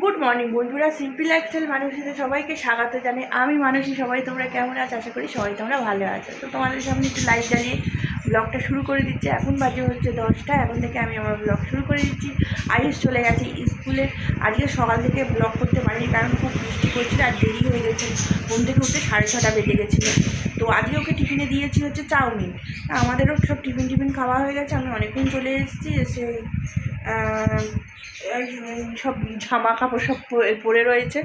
Good morning বন্ধুরা। Simple lifestyle মানুষের সবাইকে স্বাগত জানাই। আমি মানুষই সবাই তোমরা কেমন আছো? আশা করি সবাই তোমরা ভালো আছো। তো তোমাদের সামনে একটু লাইভ জ্বালিয়ে ব্লগটা শুরু করে দিচ্ছি। এখন বাজে হচ্ছে দশটা। এখন থেকে আমি আমার ব্লগ শুরু করে দিচ্ছি। আয়ুষ চলে গেছে স্কুলে। আজকে সকাল থেকে ব্লগ করতে পারিনি কারণ খুব বৃষ্টি করছিল আর দেরি হয়ে গেছে। ঘুম থেকে উঠতে সাড়ে ছটা বেজে গেছিল। তো আজকে ওকে টিফিনে দিয়েছি হচ্ছে চাউমিন। আমাদেরও সব টিফিন টিফিন খাওয়া হয়ে গেছে। আমি অনেকক্ষণ চলে এসেছি। এসে সব জামা কাপড় সব পরে- রয়েছে।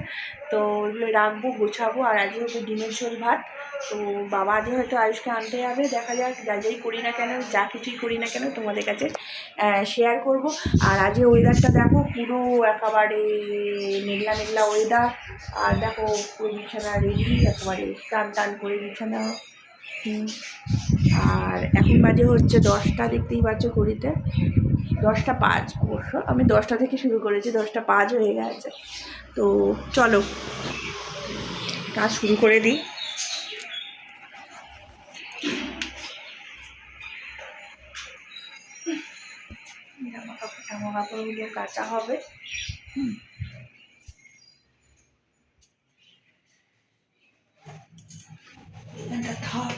তো ওইগুলো রাখব গোছাবো আর আজকে হচ্ছে ডিমের ঝোল ভাত। তো বাবা আজকে হয়তো আয়ুষকে আনতে যাবে, দেখা যাক যা যাই করি না কেন, যা কিছুই করি না কেন তোমাদের কাছে শেয়ার করব। আর আজকে ওয়েদারটা দেখো পুরো একেবারে মেঘলা মেঘলা ওয়েদার আর দেখো পুরো বিছানা রেডি একেবারে টান টান করে বিছানা। আর এখন বাজে হচ্ছে দশটা, দেখতেই পাচ্ছ ঘড়িতে। দশটা পাঁচ অবশ্য। আমি দশটা থেকে শুরু করেছি, দশটা পাঁচ হয়ে গেছে। তো চলো, কাজ শুরু করে দিই। জামা কাপড় জামা কাপড়গুলো কাঁচা হবে। হুম। থাক।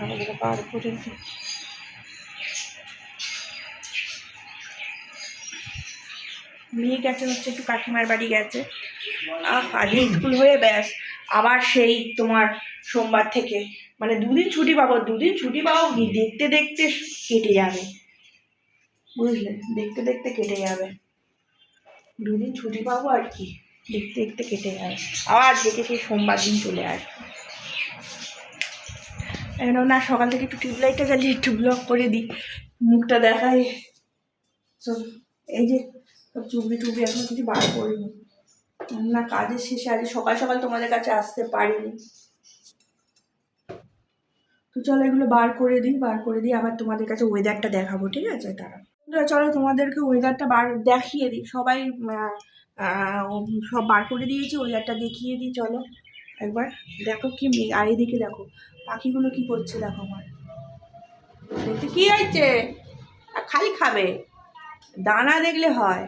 জামাকাপড়গুলো বার করে দিই মেয়ে গেছে হচ্ছে, একটু কাকিমার বাড়ি গেছে। আজকে স্কুল হয়ে ব্যাস। আবার সেই তোমার সোমবার থেকে। মানে দুদিন ছুটি পাবো, দুদিন ছুটি পাবো কি? দেখতে দেখতে কেটে যাবে। বুঝলে? দেখতে দেখতে কেটে যাবে। দুদিন ছুটি পাবো আর কি? দেখতে দেখতে কেটে যাবে। আবার দেখে সেই সোমবার দিন চলে আসবে। এখন না, সকাল থেকে একটু টিউবলাইটটা জ্বালিয়ে একটু ব্লক করে দিই। মুখটা দেখাই। তো এই যে সব চুবড়ি টুবড়ি এখন কিছু বার করিনি। না, কাজের শেষে আজ সকাল সকাল তোমাদের কাছে আসতে পারিনি। তো চলো এগুলো বার করে দিই, বার করে দিই। আবার তোমাদের কাছে ওয়েদারটা দেখাবো, ঠিক আছে? তারা চলো তোমাদেরকে ওয়েদারটা বার দেখিয়ে দিই। সবাই সব বার করে দিয়েছি ওয়েদারটা দেখিয়ে দিই, চলো। একবার দেখো কি মেঘ আর এদিকে দেখো, পাখিগুলো কি করছে দেখো আমার। দেখতে কি হয়েছে? খালি খাবে? দানা দেখলে হয়।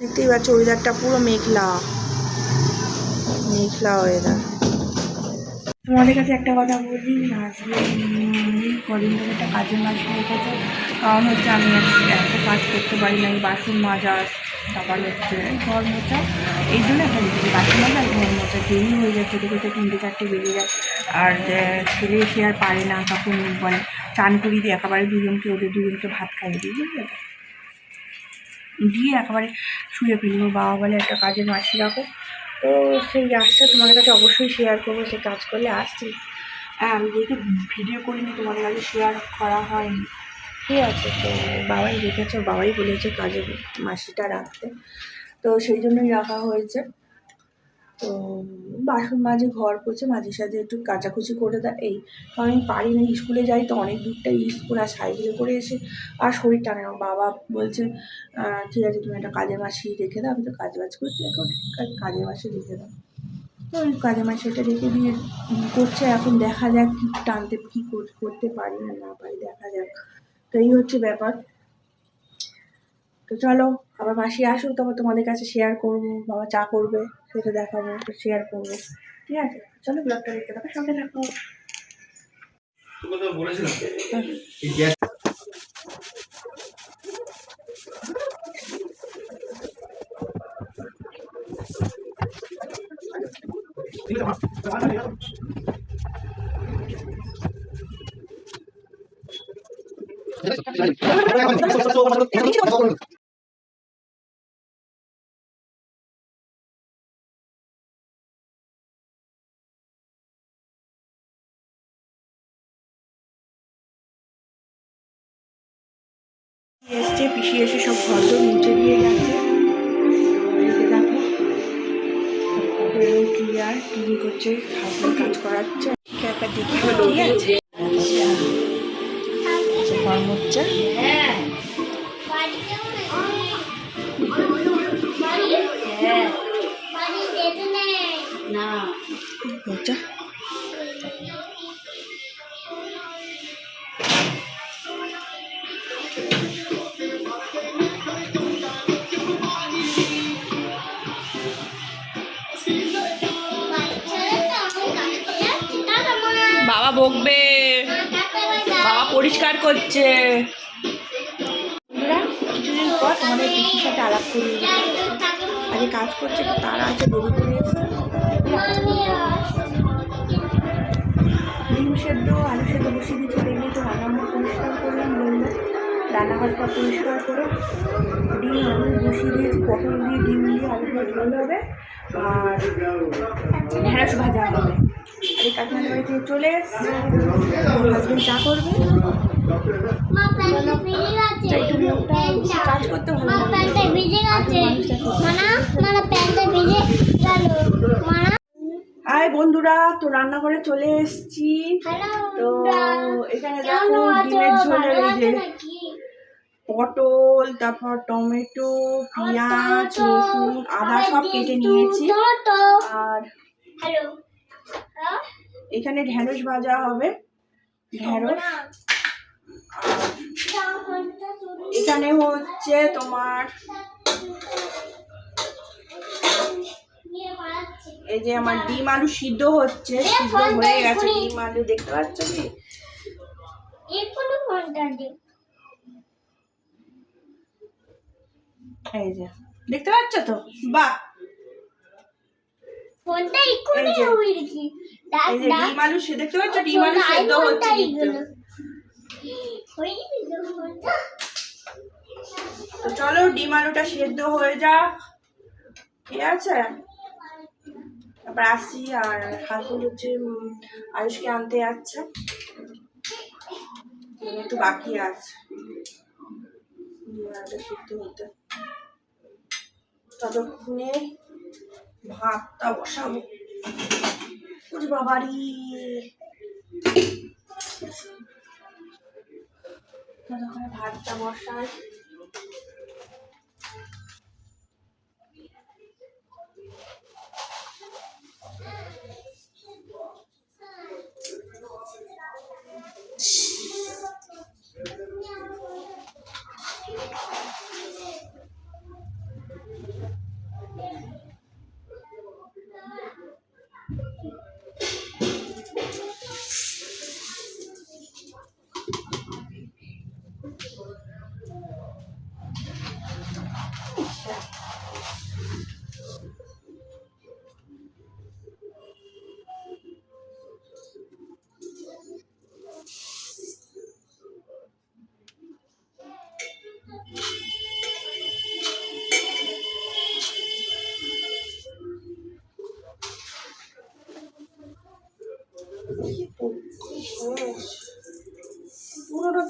দেখতেই পাচ্ছ ওয়েদারটা পুরো মেঘলা। মেঘলা ওয়েদার তোমাদের কাছে একটা কথা বলি আজকে কদিন ধরে একটা কাজের মাস রেখেছে কারণ হচ্ছে আমি এত কাজ করতে পারি না বাসন মাজা, তারপর হচ্ছে ঘর মোচা এই জন্য একটা দিচ্ছি বাসন মাজা ঘর মোচা দেরি হয়ে যায় খেতে খেতে তিনটে চারটে বেজে যায়। আর ছেলে এসে আর পারে না, তখন মানে চান করিয়ে দিয়ে একেবারে দুজনকে, ওদের দুজনকে ভাত খাইয়ে দিই, বুঝলে? দিয়ে একেবারে শুয়ে ফেলব বাবা বলে, একটা কাজের মাসি রাখো। তো সেই আসছে তোমাদের কাছে অবশ্যই শেয়ার করব সে কাজ করলে আসছি। হ্যাঁ আমি যেহেতু ভিডিও করিনি তোমাদের কাছে শেয়ার করা হয়নি। ঠিক আছে তো বাবাই রেখেছে বাবাই বলেছে কাজে মাসিটা রাখতে। তো সেই জন্যই রাখা হয়েছে। তো বাসন মাঝে, ঘর পড়ছে, মাঝে সাঝে একটু কাচাকুচি করে দেয়। এই কারণ আমি পারি না, স্কুলে যাই তো অনেক দূরটা স্কুল আর সাইকেলে করে এসে আর শরীর টানে বাবা বলছে ঠিক আছে, তুমি একটা কাজের মাসি রেখে দাও, আমি তো কাজ বাজ করছি এখন কা- কাজের মাসি রেখে দাও। তো ওই কাজের মাসিটা রেখে দিয়ে করছে। এখন দেখা যাক কি টানতে, কী কর- করতে পারি না না পারি, দেখা যাক। তো এই হচ্ছে ব্যাপার। তো চলো আবার মাসি আসুক তারপর তোমাদের কাছে শেয়ার করব বাবা চা করবে সেটা দেখাবো শেয়ার করব। ঠিক আছে? চলো ব্লগটা দেখতে থাকো সঙ্গে থাকো। বলেছিলাম এসছে পিসি এসে সব ঘর মুছে দিয়ে গেছে। এদিকে দেখো ক্লিয়ার টিভি করছে হাজবেন্ড কাজ করাচ্ছে। একটা দেখি ঠিক আছে? আচ্ছা, ঘর মুছছে। আচ্ছা। বাবা পরিষ্কার করছে। কিছুদিন পর তোমাদের পিসির সাথে আলাপ করি। আজকে কাজ করছে তারা আছে দেরি করে ডিম সেদ্ধ, আলু সেদ্ধ বসিয়ে দিয়েছি, দেখলে তো রান্নাঘর পরিষ্কার করলাম বলল রান্নাঘরটা পরিষ্কার করে ডিম, আলু বসিয়ে দিয়েছি, পটল দিয়ে ডিম দিয়ে আলু ঝোল হবে আর ঢেঁড়স ভাজা হবে। আর এই কাকিমার বাড়ি থেকে চলে হাজবেন্ড চা করবে। একটু বন্ধুরা, তো রান্নাঘরে চলে এসেছি। তো এখানে দেখো ডিমের এই যে পটল, তারপর টমেটো, পেঁয়াজ, রসুন, আদা সব কেটে নিয়েছি। আর এখানে ঢেঁড়স ভাজা হবে। ঢেঁড়স এখানে হচ্ছে তোমার এই যে আমার ডিম আলু সিদ্ধ হচ্ছে সিদ্ধ হয়ে গেছে ডিম আলু দেখতে পাচ্ছ কি? এই যে দেখতে পাচ্ছ তো? বাহ! ফোনটা এই যে ডিম আলু সে দেখতে পাচ্ছ ডিম আলু সেদ্ধ হচ্ছে তো চলো ডিম আলুটা সেদ্ধ হয়ে যাক। ঠিক আছে? তারপর আসি আর হাসুল হচ্ছে আয়ুষকে আনতে যাচ্ছে। একটু বাকি আছে। ততক্ষণে ভাতটা বসাবো। ওরে বাবারি ততক্ষণে ভাতটা বসাই পুরোনো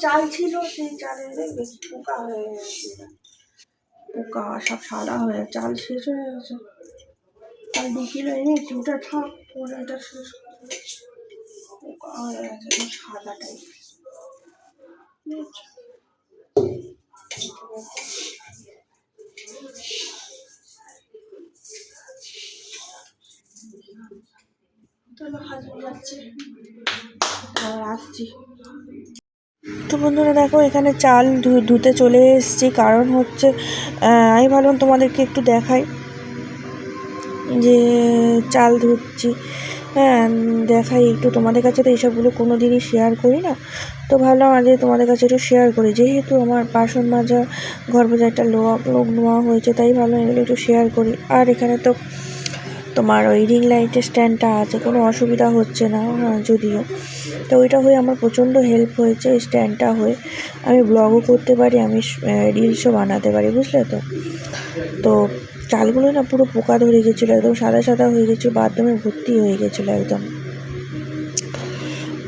চাল ছিল সেই চালে দেখবে পোকা হয়ে গেছে। পোকা সব সাদা হয়ে চাল শেষ হয়ে গেছে। চাল দু কিলো এনেছি ওটা থাক, পরে এটা শেষ পোকা হয়ে গেছে একদম সাদা টাইপ চলো হাজবেন্ড যাচ্ছে। আর আসছি। তো বন্ধুরা দেখো, এখানে চাল ধুতে চলে এসেছি। কারণ হচ্ছে আমি ভাবলাম তোমাদেরকে একটু দেখাই যে চাল ধুচ্ছি। হ্যাঁ দেখাই একটু তোমাদের কাছে। তো এইসবগুলো কোনো দিনই শেয়ার করি না। তো ভাবলাম আজ তোমাদের কাছে একটু শেয়ার করি। যেহেতু আমার বাসন মাজা ঘর মাজা একটা লোয়া, লোক নেওয়া হয়েছে, তাই ভাবলাম এগুলো একটু শেয়ার করি। আর এখানে তো তোমার ওই রিং লাইটের স্ট্যান্ডটা আছে, কোনো অসুবিধা হচ্ছে না যদিও। তো ওইটা হয়ে আমার প্রচণ্ড হেল্প হয়েছে এই স্ট্যান্ডটা হয়ে। আমি ব্লগও করতে পারি, আমি রিলসও বানাতে পারি, বুঝলে তো? তো চালগুলো না পুরো পোকা ধরে গেছিল, একদম সাদা সাদা হয়ে গেছিল, বাথরুমে ভর্তি হয়ে গেছিল একদম।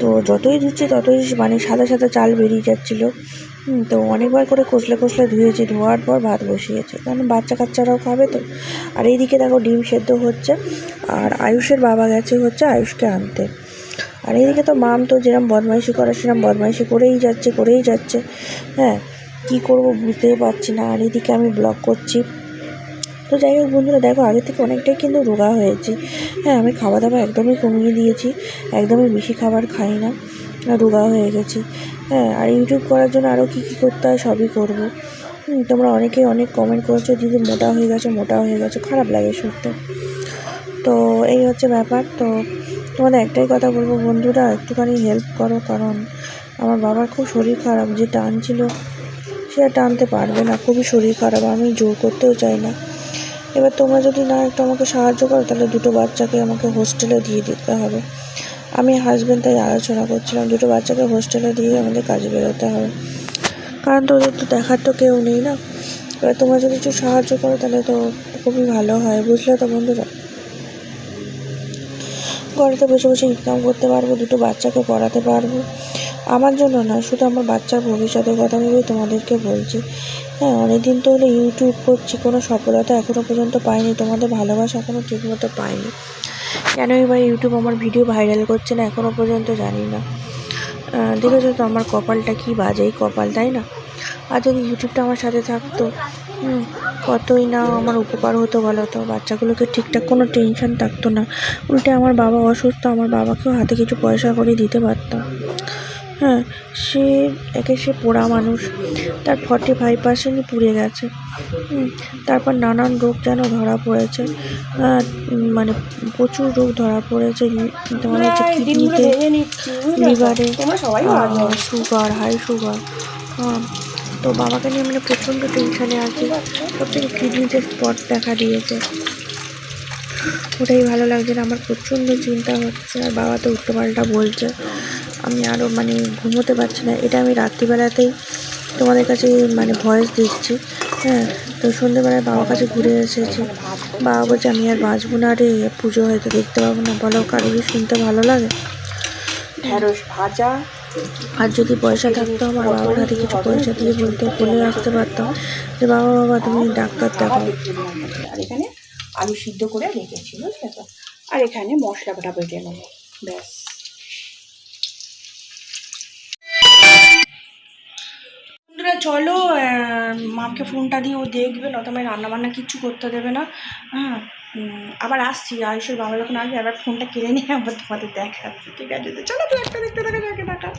তো যতই ধুচ্ছি ততই মানে সাদা সাদা চাল বেরিয়ে যাচ্ছিল। তো অনেকবার করে কষলে কষলে ধুয়েছি, ধোয়ার পর ভাত বসিয়েছে। কারণ বাচ্চা কাচ্চারাও খাবে তো। আর এইদিকে দেখো ডিম সেদ্ধ হচ্ছে, আর আয়ুষের বাবা গেছে হচ্ছে আয়ুষকে আনতে। আর এইদিকে তো মাম তো যেরকম বদমাইশি করে সেরকম বদমাইশি করেই যাচ্ছে করেই যাচ্ছে। হ্যাঁ কী করব বুঝতেই পারছি না। আর এদিকে আমি ব্লগ করছি। তো যাই হোক বন্ধুরা, দেখো আগে থেকে অনেকটাই কিন্তু রোগা হয়েছি। হ্যাঁ আমি খাওয়া দাওয়া একদমই কমিয়ে দিয়েছি, একদমই বেশি খাবার খাই না। রোগা হয়ে গেছি। হ্যাঁ আর ইউটিউব করার জন্য আরও কী কী করতে হয় সবই করব। তোমরা অনেকেই অনেক কমেন্ট করেছ, দিদি মোটা হয়ে গেছো, মোটা হয়ে গেছো, খারাপ লাগে শুনতে তো এই হচ্ছে ব্যাপার। তো তোমাদের একটাই কথা বলব, বন্ধুরা, একটুখানি হেল্প করো, কারণ আমার বাবার খুব শরীর খারাপ, যে টানছিল সে আর টানতে পারবে না, খুবই শরীর খারাপ, আমি জোর করতেও চাই না। এবার তোমরা যদি না একটু আমাকে সাহায্য করো, তাহলে দুটো বাচ্চাকে আমাকে হোস্টেলে দিয়ে দিতে হবে। আমি হাজবেন্ড তাই আলোচনা করছিলাম, দুটো বাচ্চাকে হোস্টেলে দিয়ে আমাদের কাজে বেরোতে হবে। কারণ তোদের তো দেখার তো কেউ নেই না? এবার তোমরা যদি একটু সাহায্য করো তাহলে তো খুবই ভালো হয়, বুঝলে তো বন্ধুরা? ঘরেতে বসে বসে ইনকাম করতে পারব, দুটো বাচ্চাকে পড়াতে পারব। আমার জন্য না, শুধু আমার বাচ্চার ভবিষ্যতের কথা ভেবেই তোমাদেরকে বলছি। হ্যাঁ অনেক দিন তো হলে ইউটিউব করছি, কোনো সফলতা এখনও পর্যন্ত পাইনি, তোমাদের ভালোবাসা এখনও ঠিকমতো পাইনি। কেনই বা ইউটিউব আমার ভিডিও ভাইরাল করছে না এখনও পর্যন্ত জানি না। দেখেছ তো আমার কপালটা কি বাজে? এই কপাল, তাই না? আর যদি ইউটিউবটা আমার সাথে থাকতো কতই না আমার উপকার হতো বলো তো? বাচ্চাগুলোকে ঠিকঠাক কোনো টেনশন থাকতো না। উল্টে আমার বাবা অসুস্থ, আমার বাবাকেও হাতে কিছু পয়সা করে দিতে পারতাম। হ্যাঁ সে একে সে পোড়া মানুষ। তার ফর্টি ফাইভ পার্সেন্টই পুড়ে গেছে। হুম, তারপর নানান রোগ যেন ধরা পড়েছে। মানে প্রচুর রোগ ধরা পড়েছে। তোমার হচ্ছে কিডনিতে লিভারে সুগার হাই সুগার হ্যাঁ। তো বাবাকে নিয়ে মানে প্রচণ্ড টেনশানে আছি। সব থেকে কিডনিতে স্পট দেখা দিয়েছে। ওটাই ভালো লাগছে না আমার প্রচণ্ড চিন্তা হচ্ছে। আর বাবা তো উল্টো পাল্টা বলছে। আমি আরও মানে ঘুমোতে পারছি না। এটা আমি রাত্রিবেলাতেই তোমাদের কাছে মানে ভয়েস দিচ্ছি। হ্যাঁ তো সন্ধ্যেবেলায় বাবার কাছে ঘুরে এসেছি। বাবা বলছে আমি আর বাঁচবো না রে পুজো হয়তো দেখতে পাবো না। বলো কারোরই শুনতে ভালো লাগে? ঢেঁড়স ভাজা। আর যদি পয়সা থাকতো আমার বাবার হাতে কিছু পয়সা দিয়ে বলতে বলে আসতে পারতাম। যে বাবা বাবা তুমি ডাক্তার দেখাও। আর এখানে আলু সিদ্ধ করে রেখেছি বুঝলে তো আর এখানে মশলা বাটা বেটে নেব। ব্যাস। চলো মাকে ফোনটা দিয়ে ও দেখবে ন তোমায় রান্না রান্নাবান্না কিচ্ছু করতে দেবে না। হ্যাঁ আবার আসছি, আয়ুষের বাবা যখন আসবে, আবার ফোনটা কিনে নিয়ে আবার তোমাদের দেখাচ্ছি। ঠিক আছে, তো চলো তুই একটা দেখতে দেখা যাকে দেখা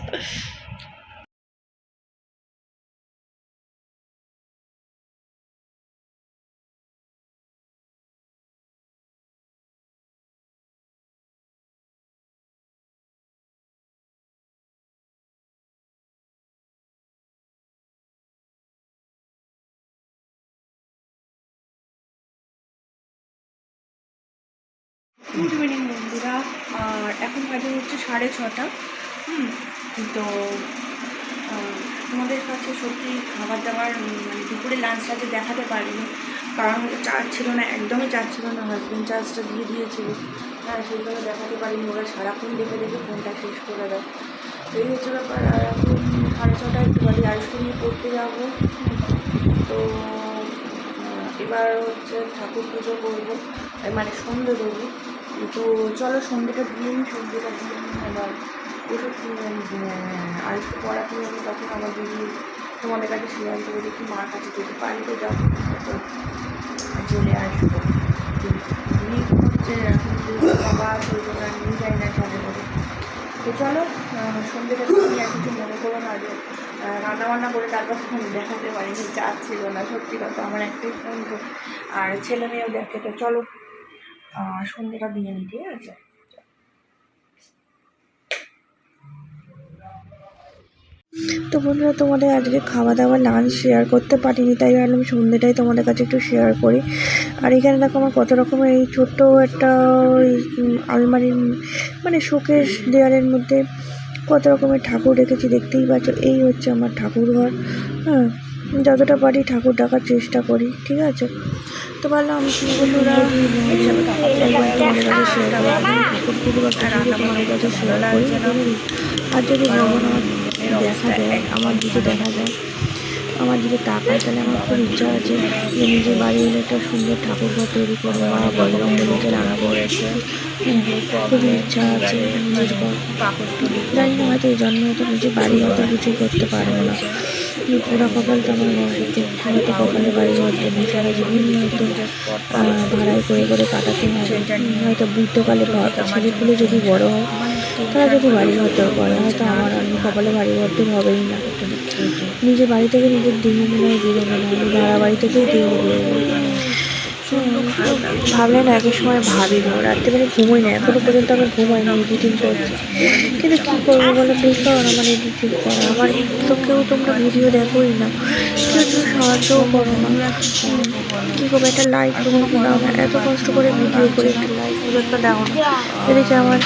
গুড ইভিনিং বন্ধুরা আর এখন বাজে হচ্ছে সাড়ে ছটা। হুম, তো তোমাদের কাছে সত্যি খাবার দাবার মানে দুপুরে লাঞ্চটা যে দেখাতে পারিনি, কারণ চার্জ ছিল না, একদমই চার্জ ছিল না হাজব্যান্ড চার্জটা দিয়ে দিয়েছিল। হ্যাঁ সেইভাবে দেখাতে পারিনি, ওরা সারাক্ষণ দেখে দেখে ফোনটা শেষ করে দেয়। এই হচ্ছে ব্যাপার, আর এখন সাড়ে ছটায় একটু বাড়ি আইসক্রিম নিয়ে পড়তে যাব। তো এবার হচ্ছে ঠাকুর পুজো করব। মানে সন্ধে দেবো। তো চলো সন্ধেটা দিয়ে নিই সন্ধেটা দিয়ে নিই আবার ওষুধ আরেকটু পড়াতে হবে তখন আমার যদি তোমাদের কাছে শেয়ার করে দেখি মার কাছে যদি পারি তো যাব চলে আসব। হচ্ছে বাবা সেই নিয়ে যায় না চলে করে তো চলো সন্ধেটা দিয়ে আর কিছু মনে করো না, যে রান্না বান্না করে তারপর ফোন দেখাতে পারিনি চার্জ ছিল না। সত্যি কথা, আমার একটাই ফোন আর ছেলে মেয়েও দেখে, তো চলো আহ, সন্ধেটা দিয়ে ঠিক আছে? তো বন্ধুরা তোমাদের আজকে খাওয়া দাওয়া লাঞ্চ শেয়ার করতে পারিনি তাই ভাবলাম সন্ধ্যেটাই তোমাদের কাছে একটু শেয়ার করি। আর এখানে দেখো আমার কত রকমের এই ছোট্ট একটা ওই আলমারির মানে শোকেস দেয়ালের মধ্যে কত রকমের ঠাকুর রেখেছি দেখতেই পাচ্ছ। এই হচ্ছে আমার ঠাকুর ঘর হ্যাঁ? যতটা পারি ঠাকুর ডাকার চেষ্টা করি ঠিক আছে? তো ভাবলাম আমি কি বন্ধুরা আর যদি আমার দেখা যায় আমার দিকে দেখা যায়। আমার দিকে তাকায়, তাহলে আমার খুব ইচ্ছা আছে যে নিজের বাড়ি হলে একটা সুন্দর ঠাকুর ঘর তৈরি করব। মা বজরং বলিতে রাঙা পড়েছে খুবই ইচ্ছা আছে নিজের জানি না, হয়তো এই হয়তো নিজের বাড়ি হয়তো কিছু করতে পারব না। পুরা কপাল তো আমার বসেতে হয়তো কপালে বাড়ি হয়তো নেই। সারা জীবন হয়তো ভাড়ায় করে করে কাটাতে হবে। হয়তো বৃদ্ধকালে ছেলেপুলে যদি বড় হয়, তারা যদি বাড়ি ঘর করে, হয়তো আমার অন্য কপালে বাড়ি ঘর হবেই না। নিজের বাড়ি থেকে নিজের দিন মনে বেরোবে না, আমি ভাড়া বাড়ি থেকেই দিন বেরোবো ভাবলে না একই সময় ভাবি গো রাত্রিবেলা ঘুমোই না, এখনও পর্যন্ত আমি ঘুমাই না এডিটিং করছি কিন্তু কী করব বলো বুঝতে পারো না আমার এডিটিং করা, আমার তো কেউ তোমরা ভিডিও দেখোই না। কেউ কেউ সাহায্যও করো না। কী করব, একটা লাইক তুমি দাও না, এত কষ্ট করে ভিডিও করে একটা লাইক তো দাও না। এদিকে আমার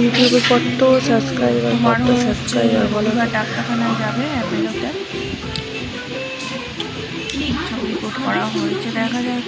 ইউটিউবে কত সাবস্ক্রাইবার কত সাবস্ক্রাইবার বলো ডাক্তারখানায় যাবে অ্যাপেলোতে সব রিপোর্ট করা হয়েছে দেখা যাক।